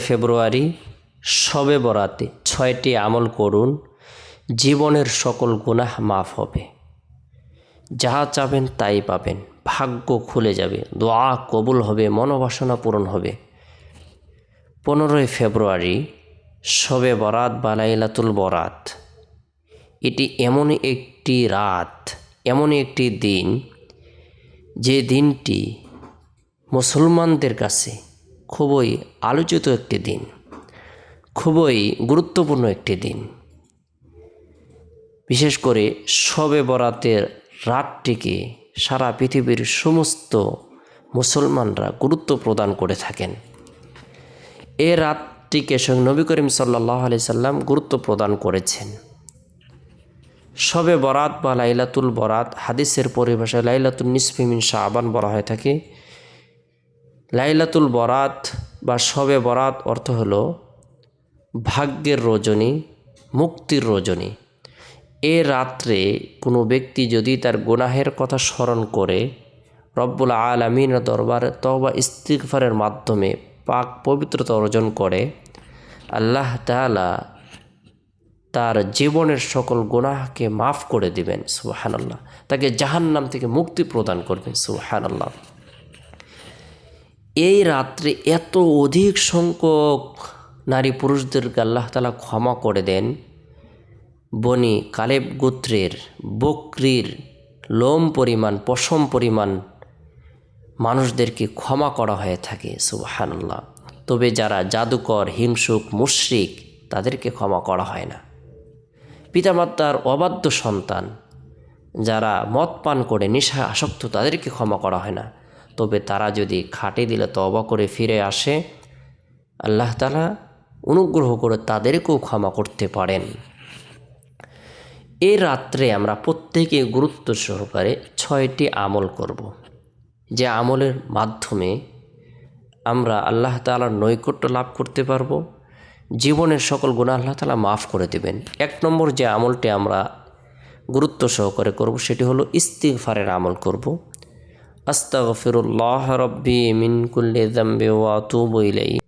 ফেব্রুয়ারি সবে বরাতে ছয়টি আমল করুন, জীবনের সকল গুনাহ মাফ হবে। যাহা চাবেন তাই পাবেন। ভাগ্য খুলে যাবে, দোয়া কবুল হবে, মনোবাসনা পূরণ হবে। পনেরোই ফেব্রুয়ারি সবে বরাত বা লাইলাতুল বরাত। এটি এমনই একটি রাত, এমন একটি দিন, যে দিনটি মুসলমানদের কাছে খুবই আলোচিত একটি দিন, খুবই গুরুত্বপূর্ণ একটি দিন। বিশেষ করে শবে বরাতের রাতটিকে সারা পৃথিবীর সমস্ত মুসলমানরা গুরুত্ব প্রদান করে থাকেন। এ রাতটিকে স্বয়ং নবী করিম সাল্লাহ আলি সাল্লাম গুরুত্ব প্রদান করেছেন। শবে বরাত বা লাইলাতুল বরাত, হাদিসের পরিভাষায় লাইলাতুল নিসফিমিন শাহবান বলা হয়ে থাকে। লাইলাতুল বরাত বা শবে বরাত অর্থ হলো ভাগ্যের রজনী, মুক্তির রজনী। এ রাত্রে কোনো ব্যক্তি যদি তার গুনাহের কথা স্মরণ করে, রব্বুল আলমিনের দরবারে তবা ইস্তিগফারের মাধ্যমে পাক পবিত্রতা অর্জন করে, আল্লাহ তাআলা তার জীবনের সকল গুনাহকে মাফ করে দিবেন, সুবহানাল্লাহ। তাকে জাহান্নাম থেকে মুক্তি প্রদান করবেন, সুবহানাল্লাহ। এই রাত্রে এত অধিক সংখ্যক নারী পুরুষদেরকে আল্লাহ তালা ক্ষমা করে দেন। বনি কালেব গোত্রের বকরির লোম পরিমাণ, পশম পরিমাণ মানুষদেরকে ক্ষমা করা হয়ে থাকে, সুবহানাল্লাহ। তবে যারা জাদুকর, হিংসুক, মুশরিক, তাদেরকে ক্ষমা করা হয় না। পিতামাতার অবাধ্য সন্তান, যারা মদ পান করে, নেশায় আসক্ত, তাদেরকে ক্ষমা করা হয় না। তবে তারা যদি খাটে দিলে তবা করে ফিরে আসে, আল্লাহ তালা অনুগ্রহ করে তাদেরকেও ক্ষমা করতে পারেন। এ রাত্রে আমরা প্রত্যেকে গুরুত্ব সহকারে ছয়টি আমল করব। যে আমলের মাধ্যমে আমরা আল্লাহ তালার নৈকট্য লাভ করতে পারব, জীবনের সকল গুণা আল্লাহ তালা মাফ করে দেবেন। এক নম্বর যে আমলটি আমরা গুরুত্ব সহকারে করব, সেটি হলো ইস্তিগফারের আমল করব। আস্তাগফিরুল্লাহ রব্বি মিন কুল্লি যামবি ওয়া আতুবু ইলাইহি।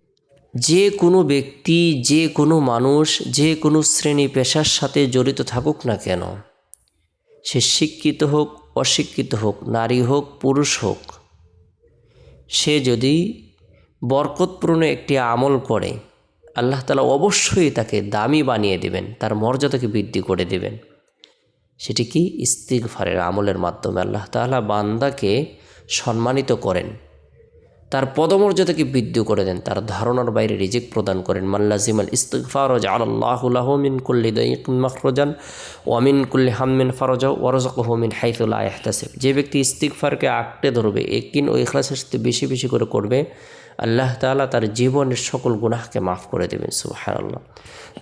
যে কোনো ব্যক্তি, যে কোনো মানুষ, যে কোনো শ্রেণি পেশার সাথে জড়িত থাকুক না কেন, সে শিক্ষিত হোক, অশিক্ষিত হোক, নারী হোক, পুরুষ হোক, সে যদি বরকতপূর্ণ একটি আমল করে, আল্লাহ তালা অবশ্যই তাকে দামি বানিয়ে দেবেন, তার মর্যাদাকে বৃদ্ধি করে দেবেন। সেটি কি? ইস্তিগফারের আমলের মাধ্যমে আল্লাহ তাআলা বান্দাকে সম্মানিত করেন। তার পদমর্যাদাকে বৃদ্ধি করে দেন, তার ধারণার বাইরে রিজিক প্রদান করেন। মাল্লাজিমাল ইস্তিগফার আল্লাহ মিন কুল্লি দাইকুন ওয়ামিন কুল্লি হামিন ফরজা ওয়ারজাকহ মিন হাইতুল্লাহ এহতাসিব যে ব্যক্তি ইস্তিগফারকে আঁকড়ে ধরবে, একিন ও ইখলাসের সাথে বেশি বেশি করে করবে আল্লাহ তাআলা তার জীবনের সকল গুনাহকে মাফ করে দেবেন, সুবহানাল্লাহ।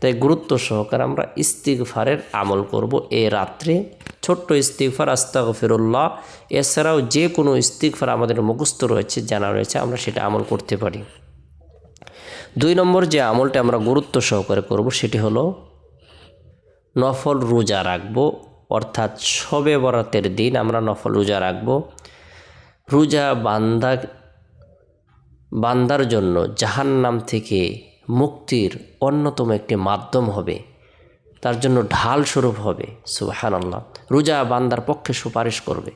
তাই গুরুত্ব সহকারে আমরা ইস্তিগফারের আমল করব এ রাত্রে। ছোট্ট ইস্তিগফার, আস্তাগফিরুল্লাহ, এছাড়াও যে কোনো ইস্তিগফার আমাদের মুখস্থ রয়েছে, জানা রয়েছে, আমরা সেটা আমল করতে পারি। দুই নম্বর যে আমলটা আমরা গুরুত্ব সহকারে করব সেটি হলো নফল রোজা রাখব, অর্থাৎ শবে বরাতের দিন আমরা নফল রোজা রাখব। রোজা বান্দা বান্দার জন্য জাহান্নাম থেকে মুক্তির অন্যতম একটি মাধ্যম হবে। তার জন্য ঢাল স্বরূপ হবে সুবাহান আল্লাহ রোজা বান্দার পক্ষে সুপারিশ করবে।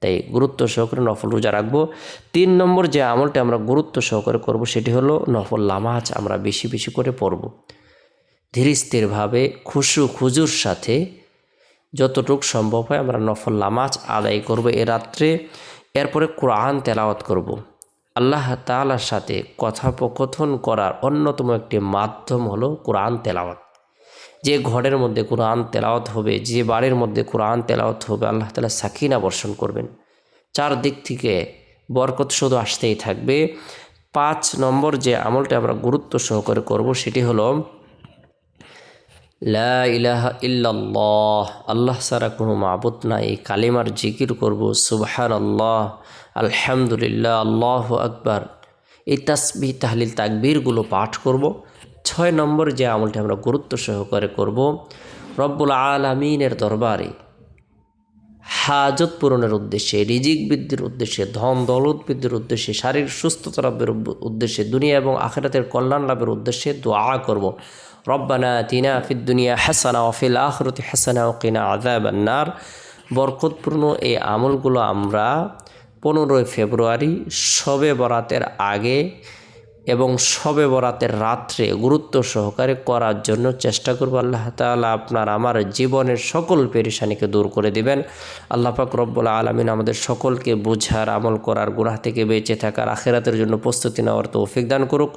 তাই গুরুত্ব সহকারে নফল রোজা রাখব। তিন নম্বর যে আমলটি আমরা গুরুত্ব সহকারে করব সেটি হলো নফল লামাজ আমরা বেশি বেশি করে পড়ব। ধীর স্থিরভাবে খুশু খুজুর সাথে যতটুক সম্ভব হয় আমরা নফল লামাজ আদায় করব এ রাত্রে। এরপরে কোরআন তেলাওয়াত করব। আল্লাহ তালার সাথে কথোপকথন করার অন্যতম একটি মাধ্যম হলো কোরআন তেলাওয়াত। যে ঘরের মধ্যে কোরআন তেলাওয়াত হবে, যে বাড়ির মধ্যে কোরআন তেলাওয়াত হবে, আল্লাহ তালা সাকিনা বর্ষণ করবেন। চারদিক থেকে বরকত শুধু আসতেই থাকবে। পাঁচ নম্বর যে আমলটা আমরা গুরুত্ব সহকারে করব সেটি হলো লা ইলাহা ইল্লাল্লাহ। আল্লাহ সারা কোনো মাবুত নাই। কালিমার জিকির করব সুবহান আল্লাহ আলহামদুলিল্লাহ, আল্লাহ আকবার। এই তাসবি তাহলিল, তাকবীরগুলো পাঠ করব। ছয় নম্বর যে আমলটি আমরা গুরুত্ব সহকারে করব, রব্বুল আলমিনের দরবারে। হাজত পূরণের উদ্দেশ্যে, রিজিক বৃদ্ধির উদ্দেশ্যে, ধন দৌলত বৃদ্ধির উদ্দেশ্যে, শারীরিক সুস্থতা লাভের উদ্দেশ্যে, দুনিয়া এবং আখেরাতের কল্যাণ লাভের উদ্দেশ্যে দোয়া করব। রব্বানা তিনা ফিদ দুনিয়া হাসানা ওফিল আখরতি হাসানা ওকিনা আজাবান্নার বরকতপূর্ণ এই আমলগুলো আমরা পনেরোই ফেব্রুয়ারি শবে বরাতের আগে এবং সবে বরাতের রাত্রে গুরুত্ব সহকারে করার জন্য চেষ্টা করব। আল্লাহ তালা আপনার আমার জীবনের সকল পেরেশানিকে দূর করে দিবেন। আল্লাহ পাক রব্বুল আলমিন আমাদের সকলকে বোঝার, আমল করার, গুনাহ থেকে বেঁচে থাকার, আখেরাতের জন্য প্রস্তুতি নেওয়ার তৌফিক দান করুক।